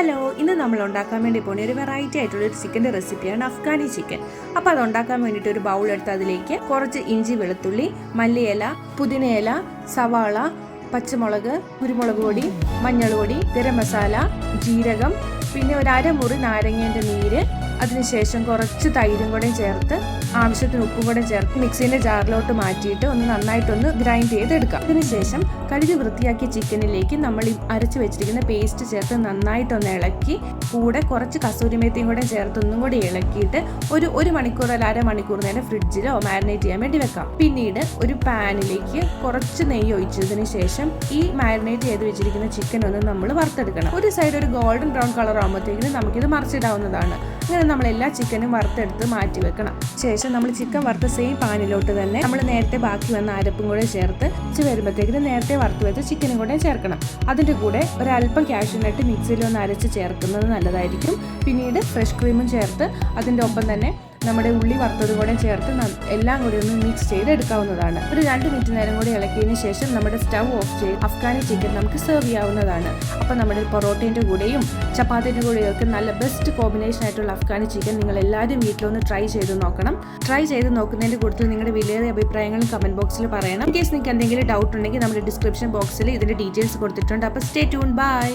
Hello ഇന്ന് നമ്മൾ ഉണ്ടാക്കാൻ വേണ്ടി പോണ ഒരു വെറൈറ്റി ആയിട്ടുള്ള ഒരു ചിക്കന്റെ റെസിപ്പിയാണ് അഫ്ഗാനി ചിക്കൻ അപ്പോൾ അത് ഉണ്ടാക്കാൻ വേണ്ടിയിട്ട് ഒരു ബൗൾ എടുത്ത് അതിലേക്ക് കുറച്ച് ഇഞ്ചി വെളുത്തുള്ളി മല്ലിയില പുതിനയില സവാള പച്ചമുളക് കുരുമുളക് പൊടി മഞ്ഞൾ പൊടി ഗരം മസാല ജീരകം പിന്നെ ഒരു അരമുറി നാരങ്ങേന്റെ നീര് അതിനുശേഷം കുറച്ച് തൈരും കൂടെ ചേർത്ത് ആവശ്യത്തിന് ഉപ്പും കൂടെ ചേർത്ത് മിക്സീന്റെ ജാറിലോട്ട് മാറ്റിയിട്ട് ഒന്ന് നന്നായിട്ടൊന്ന് ഗ്രൈൻഡ് ചെയ്തെടുക്കാം. അതിനുശേഷം കഴുകി വൃത്തിയാക്കിയ ചിക്കനിലേക്ക് നമ്മൾ ഈ അരച്ച് വെച്ചിരിക്കുന്ന പേസ്റ്റ് ചേർത്ത് നന്നായിട്ടൊന്ന് ഇളക്കി കൂടെ കുറച്ച് കസൂരിമേത്തിയും കൂടെ ചേർത്ത് ഒന്നും കൂടി ഇളക്കിയിട്ട് ഒരു ഒരു മണിക്കൂർ അല്ല അരമണിക്കൂർ നേരം ഫ്രിഡ്ജിലോ മാരിനേറ്റ് ചെയ്യാൻ വേണ്ടി വെക്കാം. പിന്നീട് ഒരു പാനിലേക്ക് കുറച്ച് നെയ്യ് ഒഴിച്ചതിന് ശേഷം ഈ മാരിനേറ്റ് ചെയ്ത് വെച്ചിരിക്കുന്ന ചിക്കൻ ഒന്ന് നമ്മൾ വറുത്തെടുക്കണം. ഒരു സൈഡ് ഒരു ഗോൾഡൻ ബ്രൗൺ കളർ ആകുമ്പോഴത്തേക്കും നമുക്കിത് മറിച്ചിടാവുന്നതാണ്. അങ്ങനെ നമ്മൾ എല്ലാ ചിക്കനും വറുത്തെടുത്ത് മാറ്റി വെക്കണം. ശേഷം നമ്മൾ ചിക്കൻ വറുത്ത സെയിം പാനിലോട്ട് തന്നെ നമ്മൾ നേരത്തെ ബാക്കി വന്ന അരപ്പും കൂടെ ചേർത്ത് ഉച്ച വരുമ്പോഴത്തേക്കും നേരത്തെ വറുത്ത് വെച്ച ചിക്കനും കൂടെ ചേർക്കണം. അതിന്റെ കൂടെ ഒരല്പം കാഷ്യൂനട്ട് മിക്സിയിൽ ഒന്ന് അരച്ച് ചേർക്കുന്നത് നല്ലതായിരിക്കും. പിന്നീട് ഫ്രഷ് ക്രീമും ചേർത്ത് അതിന്റെ ഒപ്പം തന്നെ നമ്മുടെ ഉള്ളി വറുത്തത് കൂടെ ചേർത്ത് എല്ലാം കൂടി ഒന്ന് മിക്സ് ചെയ്ത് എടുക്കാവുന്നതാണ് ഒരു രണ്ട് മിനിറ്റ് നേരം കൂടി ഇളക്കിയതിന് ശേഷം നമ്മുടെ സ്റ്റൗ ഓഫ് ചെയ്ത് അഫ്ഗാനി ചിക്കൻ നമുക്ക് സെർവ് ചെയ്യാവുന്നതാണ്. അപ്പോൾ നമ്മുടെ പൊറോട്ടേന്റെ കൂടെയും ചപ്പാത്തിന്റെ കൂടെയും ഒക്കെ നല്ല ബെസ്റ്റ് കോമ്പിനേഷൻ ആയിട്ടുള്ള അഫ്ഗാനി ചിക്കൻ നിങ്ങൾ എല്ലാവരും വീട്ടിലൊന്ന് ട്രൈ ചെയ്ത് നോക്കണം. ട്രൈ ചെയ്ത് നോക്കുന്നതിന്റെ കൂടുതൽ നിങ്ങളുടെ വിലയേറിയ അഭിപ്രായങ്ങളും കമന്റ് ബോക്സിൽ പറയണം. ഇൻ കേസ് നിങ്ങൾക്ക് എന്തെങ്കിലും ഡൗട്ട് ഉണ്ടെങ്കിൽ നമ്മുടെ ഡിസ്ക്രിപ്ഷൻ ബോക്സിൽ ഇതിന്റെ ഡീറ്റെയിൽസ് കൊടുത്തിട്ടുണ്ട്. അപ്പോൾ സ്റ്റേ ട്യൂൺ ബൈ